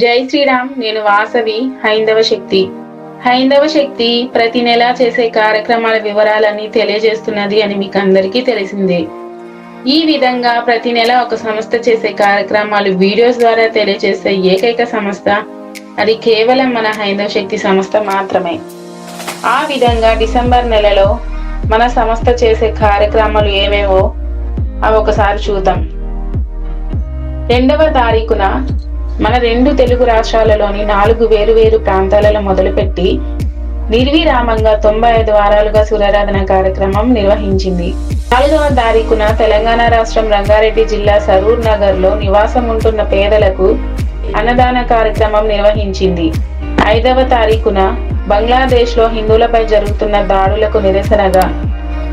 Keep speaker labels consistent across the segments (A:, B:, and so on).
A: జై శ్రీరామ్ నేను వాసవి హైందవ శక్తి. హైందవ శక్తి ప్రతి నెల చేసే కార్యక్రమాల వివరాలన్నీ తెలియజేస్తున్నది అని మీకు అందరికీ తెలిసిందే. ఈ విధంగా ప్రతి నెల ఒక సంస్థ చేసే కార్యక్రమాలు వీడియోస్ ద్వారా తెలియజేసే ఏకైక సంస్థ అది కేవలం మన హైందవ శక్తి సంస్థ మాత్రమే. ఆ విధంగా డిసెంబర్ నెలలో మన సంస్థ చేసే కార్యక్రమాలు ఏమేవో అవి ఒకసారి చూద్దాం. రెండవ తారీఖున మన రెండు తెలుగు రాష్ట్రాలలోని నాలుగు వేరువేరు ప్రాంతాలలో మొదలుపెట్టి నిర్విరామంగా తొంభై ఐదు వారాలుగా సూర్యారాధన కార్యక్రమం నిర్వహించింది. నాలుగవ తారీఖున తెలంగాణ రాష్ట్రం రంగారెడ్డి జిల్లా సరూర్ నగర్లో నివాసం ఉంటున్న పేదలకు అన్నదాన కార్యక్రమం నిర్వహించింది. ఐదవ తారీఖున బంగ్లాదేశ్లో హిందువులపై జరుగుతున్న దాడులకు నిరసనగా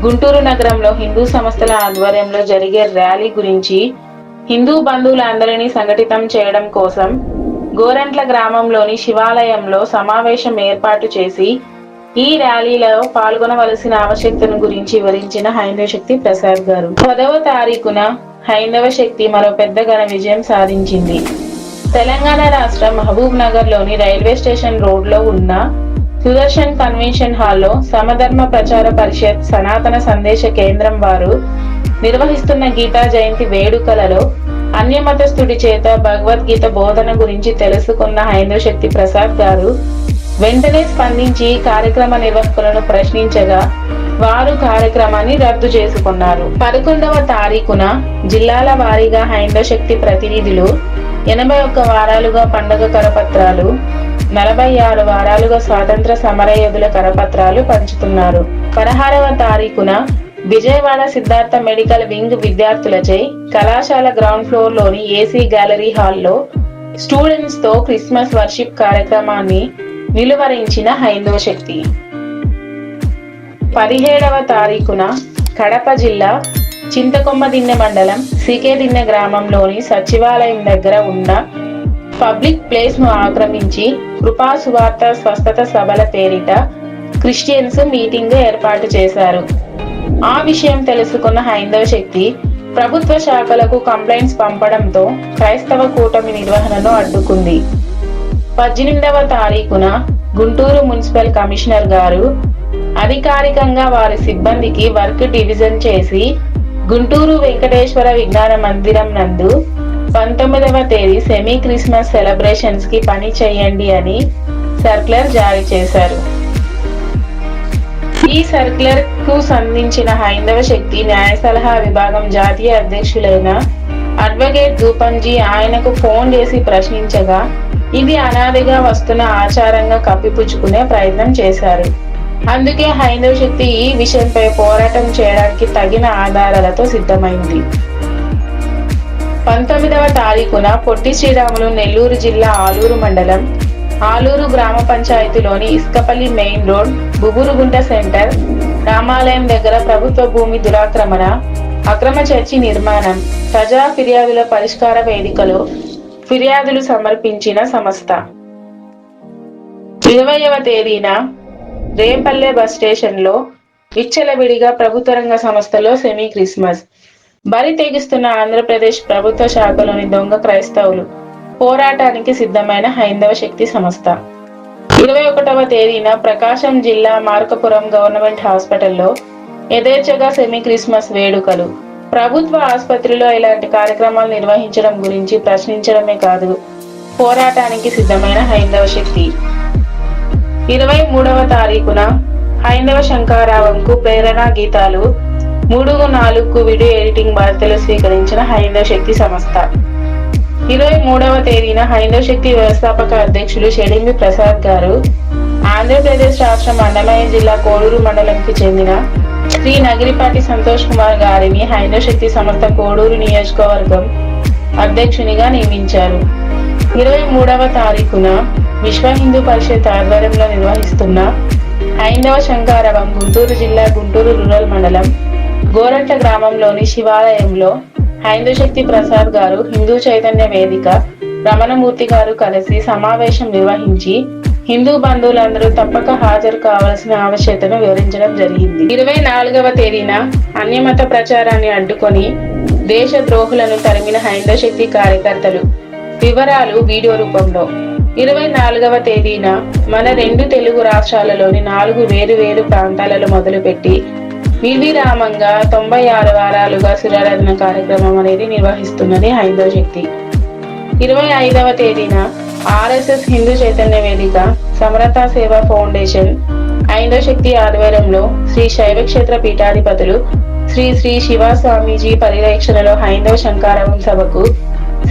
A: గుంటూరు నగరంలో హిందూ సంస్థల ఆధ్వర్యంలో జరిగే ర్యాలీ గురించి హిందూ బంధువులందరినీ సంఘటితం చేయడం కోసం గోరంట్ల గ్రామంలోని శివాలయంలో సమావేశం ఏర్పాటు చేసి ఈ ర్యాలీలో పాల్గొనవలసిన ఆవశ్యకతను గురించి వివరించిన హైందవ శక్తి ప్రసాద్ గారు. పదవ తారీఖున హైందవ శక్తి మరో పెద్ద ఘన విజయం సాధించింది. తెలంగాణ రాష్ట్రం మహబూబ్ నగర్లోని రైల్వే స్టేషన్ రోడ్లో ఉన్న సుదర్శన్ కన్వెన్షన్ హాల్లో సమధర్మ ప్రచార పరిషత్ సనాతన సందేశ కేంద్రం వారు నిర్వహిస్తున్న గీతా జయంతి వేడుకలలో అన్యమతస్థుడి చేత భగవద్గీత బోధన గురించి తెలుసుకున్న హైందవ శక్తి ప్రసాద్ గారు వెంటనే స్పందించి కార్యక్రమ నిర్వాహకులను ప్రశ్నించగా వారు కార్యక్రమాన్ని రద్దు చేసుకున్నారు. పదకొండవ తారీఖున జిల్లాల వారీగా హైందవ శక్తి ప్రతినిధులు ఎనభై ఒక్క వారాలుగా పండగ కరపత్రాలు నలభై ఆరు వారాలుగా స్వాతంత్ర సమరయోధుల కరపత్రాలు పంచుతున్నారు. పదహారవ తారీఖున విజయవాడ సిద్ధార్థ మెడికల్ వింగ్ విద్యార్థులచే కళాశాల గ్రౌండ్ ఫ్లోర్లోని ఏసీ గ్యాలరీ హాల్లో స్టూడెంట్స్తో క్రిస్మస్ వర్షిప్ కార్యక్రమాన్ని నిలువరించిన హైందవ శక్తి. పదిహేడవ తారీఖున కడప జిల్లా చింతకొమ్మదిన్నె మండలం సికేదిన్నె గ్రామంలోని సచివాలయం దగ్గర ఉన్న పబ్లిక్ ప్లేస్ను ఆక్రమించి కృపా సువార్త స్వస్థత సభల పేరిట క్రిస్టియన్స్ మీటింగ్ ఏర్పాటు చేశారు. ఆ విషయం తెలుసుకున్న హైందవ శక్తి ప్రభుత్వ శాఖలకు కంప్లైంట్స్ పంపడంతో క్రైస్తవ కూటమి నిర్వహణను అడ్డుకుంది. పద్దెనిమిదవ తారీఖున గుంటూరు మున్సిపల్ కమిషనర్ గారు అధికారికంగా వారి సిబ్బందికి వర్క్ డివిజన్ చేసి గుంటూరు వెంకటేశ్వర విజ్ఞాన మందిరం నందు పంతొమ్మిదవ తేదీ సెమీ క్రిస్మస్ సెలబ్రేషన్స్కి పని చేయండి అని సర్క్యులర్ జారీ చేశారు. ఈ సర్క్యులర్కు సంధించిన హైందవ శక్తి న్యాయ సలహా విభాగం జాతీయ అధ్యక్షులైన అడ్వకేట్ దూపంజీ ఆయనకు ఫోన్ చేసి ప్రశ్నించగా ఇది అనాదిగా వస్తున్న ఆచారంగా కప్పిపుచ్చుకునే ప్రయత్నం చేశారు. అందుకే హైందవ శక్తి ఈ విషయంపై పోరాటం చేయడానికి తగిన ఆధారాలతో సిద్ధమైంది. పంతొమ్మిదవ తారీఖున పొట్టి శ్రీరాములు నెల్లూరు జిల్లా ఆలూరు మండలం ఆలూరు గ్రామ పంచాయతీలోని Iskapalli main road Bugurugunta centre రామాలయం దగ్గర ప్రభుత్వ భూమి దురాక్రమణ అక్రమ చర్చి నిర్మాణం ప్రజా ఫిర్యాదుల పరిష్కార వేదికలో ఫిర్యాదులు సమర్పించిన సంస్థ. ఇరవైవ తేదీన రేపల్లె బస్ స్టేషన్లో విచ్చలవిడిగా ప్రభుత్వ రంగ సంస్థలో సెమీ క్రిస్మస్. బరి తెగిస్తున్న ఆంధ్రప్రదేశ్ ప్రభుత్వ శాఖలోని దొంగ క్రైస్తవులు. పోరాటానికి సిద్ధమైన హైందవ శక్తి సంస్థ. ఇరవై ఒకటవ తేదీన ప్రకాశం జిల్లా మార్కపురం గవర్నమెంట్ హాస్పిటల్లో యథేచ్ఛగా సెమీ క్రిస్మస్ వేడుకలు. ప్రభుత్వ ఆసుపత్రిలో ఇలాంటి కార్యక్రమాలు నిర్వహించడం గురించి ప్రశ్నించడమే కాదు పోరాటానికి సిద్ధమైన హైందవ శక్తి. ఇరవై మూడవ తారీఖున హైందవ శంకారావంకు ప్రేరణ గీతాలు మూడు నాలుగు వీడియో ఎడిటింగ్ బాధ్యతలు స్వీకరించిన హైందవ శక్తి సంస్థ. ఇరవై మూడవ తేదీన హైందవ శక్తి వ్యవస్థాపక అధ్యక్షులు షెడింబి ప్రసాద్ గారు ఆంధ్రప్రదేశ్ రాష్ట్రం అన్నమయ్య జిల్లా కోడూరు మండలంకి చెందిన శ్రీ నగిరిపాటి సంతోష్ కుమార్ గారిని హైందవ శక్తి సంస్థ కోడూరు నియోజకవర్గం అధ్యక్షునిగా నియమించారు. ఇరవై మూడవ తారీఖున విశ్వ హిందూ పరిషత్ ఆధ్వర్యంలో నిర్వహిస్తున్న హైందవ శంకారవం గుంటూరు జిల్లా గుంటూరు రూరల్ మండలం గోరంట గ్రామంలోని శివాలయంలో హైందవ శక్తి ప్రసాద్ గారు హిందూ చైతన్య వేదిక రమణమూర్తి గారు కలిసి సమావేశం నిర్వహించి హిందూ బంధువులందరూ తప్పక హాజరు కావాల్సిన ఆవశ్యకతను వివరించడం జరిగింది. ఇరవై నాలుగవ తేదీన అన్యమత ప్రచారాన్ని అడ్డుకొని దేశ ద్రోహులను తరిమిన హైందవ శక్తి కార్యకర్తలు వివరాలు వీడియో రూపంలో. ఇరవై నాలుగవ తేదీన మన రెండు తెలుగు రాష్ట్రాలలోని నాలుగు వేరు వేరు ప్రాంతాలలో మొదలుపెట్టి నిర్విరామంగా తొంభై ఆరు వారాలుగా సురారాధన కార్యక్రమం అనేది నిర్వహిస్తున్నది హైందవ శక్తి. ఇరవై ఐదవ తేదీన ఆర్ఎస్ఎస్ హిందూ చైతన్య వేదిక సమరతా సేవా ఫౌండేషన్ హైందవ శక్తి ఆధ్వర్యంలో శ్రీ శైవ క్షేత్ర పీఠాధిపతులు శ్రీ శ్రీ శివ స్వామీజీ పరిరక్షణలో హైందవ శంకారవం సభకు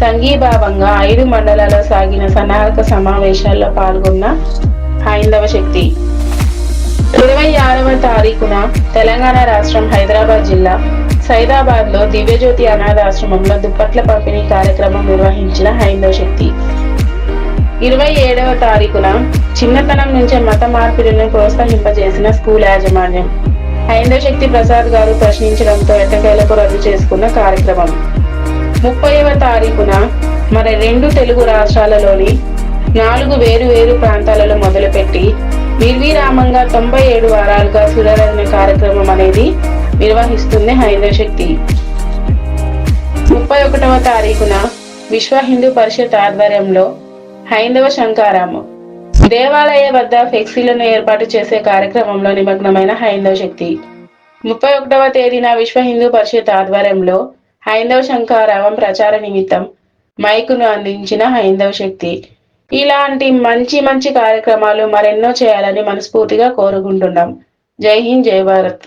A: సంఘీభావంగా ఐదు మండలాల్లో సాగిన సన్నాహక సమావేశాల్లో పాల్గొన్న హైందవ శక్తి. ఇరవై ఆరవ తారీఖున తెలంగాణ రాష్ట్రం హైదరాబాద్ జిల్లా సైదాబాద్లో దివ్యజ్యోతి అనాథాశ్రమంలో దుప్పట్ల పంపిణీ కార్యక్రమం నిర్వహించిన హైందవ శక్తి. ఇరవై ఏడవ తారీఖున చిన్నతనం నుంచే మత మార్పిడిని ప్రోత్సహింపజేసిన స్కూల్ యాజమాన్యం. హైందవ శక్తి ప్రసాద్ గారు ప్రశ్నించడంతో ఎట్టకేలకు రద్దు చేసుకున్న కార్యక్రమం. ముప్పైవ తారీఖున మరి రెండు తెలుగు రాష్ట్రాలలోని నాలుగు వేరు వేరు ప్రాంతాలలో మొదలుపెట్టి నిర్విరామంగా తొంభై ఏడు వారాలుగా సురరణ కార్యక్రమం అనేది నిర్వహిస్తుంది హైందవ శక్తి. ముప్పై ఒకటవ తారీఖున విశ్వ హిందూ పరిషత్ ఆధ్వర్యంలో హైందవ శంకారాము దేవాలయ వద్ద ఫ్లెక్సీలను ఏర్పాటు చేసే కార్యక్రమంలో నిమగ్నమైన హైందవ శక్తి. ముప్పై ఒకటవ తేదీన విశ్వ హిందూ పరిషత్ ఆధ్వర్యంలో హైందవ శంకారావం ప్రచార నిమిత్తం మైకును అందించిన హైందవ శక్తి. ఇలాంటి మంచి మంచి కార్యక్రమాలు మరెన్నో చేయాలని మనస్ఫూర్తిగా కోరుకుంటున్నాం. జై హింద్ జై భారత్.